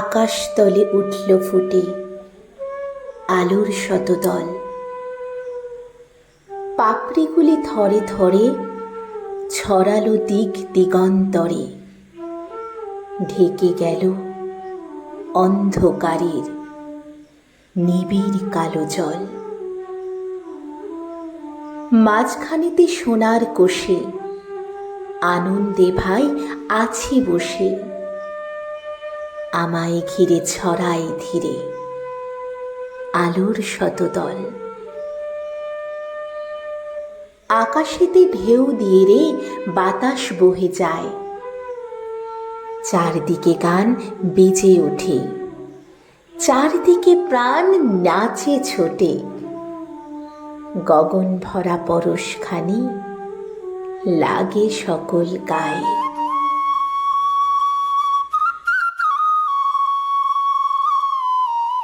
আকাশ তলে উঠল ফুটে আলোর শতদল। পাপড়িগুলি থরে থরে ছড়ালো দিক দিগন্তরে। ঢেকে গেল অন্ধকারের নিবিড় কালো জল। মাঝখানেতে সোনার কোষে আনন্দে ভাই আছি বসে। আমায় ঘিরে ছড়াই ধীরে। আলোর শতদল আকাশেতে ঢেউ দিয়ে রে বাতাস বহে যায়। চারদিকে গান বেজে ওঠে। চারদিকে প্রাণ নাচে ছোটে। গগন ভরা পরশখানি লাগে সকল গায়ে।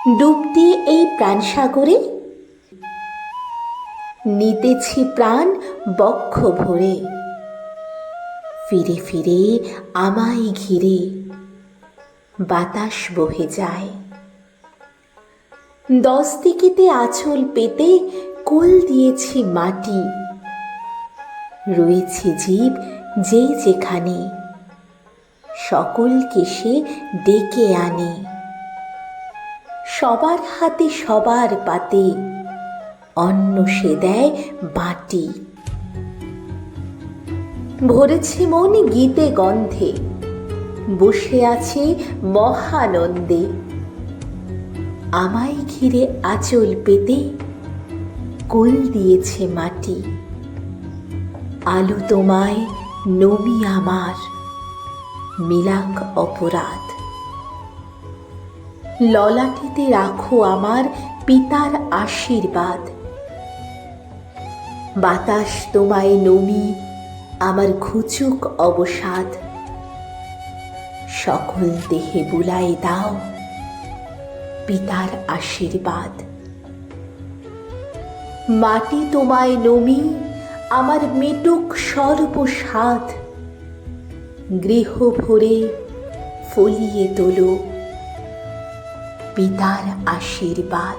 ডুব দিয়ে এই প্রাণ সাগরে নিতেছি প্রাণ বক্ষ ভরে। ফিরে ফিরে আমায় ঘিরে বাতাস বহে যায়। দশ দিকেতে আঁচল পেতে কোল দিয়েছি মাটি। রয়েছে জীব যে যেখানে, সকলকে সে ডেকে আনে। সবার হাতে সবার পাতে। অন্ন সে দেয় বাটি। ভরেছে মন গীতে গন্ধে, বসে আছে মহানন্দে। আমায় ঘিরে আঁচল পেতে কোল দিয়েছে মাটি। আলু তোমায় নমি আমার, মিলাক অপরাধ। ললাটিতে রাখো আমার পিতার আশীর্বাদ। বাতাস তোমায় নমি আমার ঘুচুক অবসাদ। সকল দেহে বুলাই দাও পিতার আশীর্বাদ। মাটি তোমায় নমি আমার মেটুক সর্বসাদ গৃহ ভরে ফলিয়ে তোলো পিতার আশীর্বাদ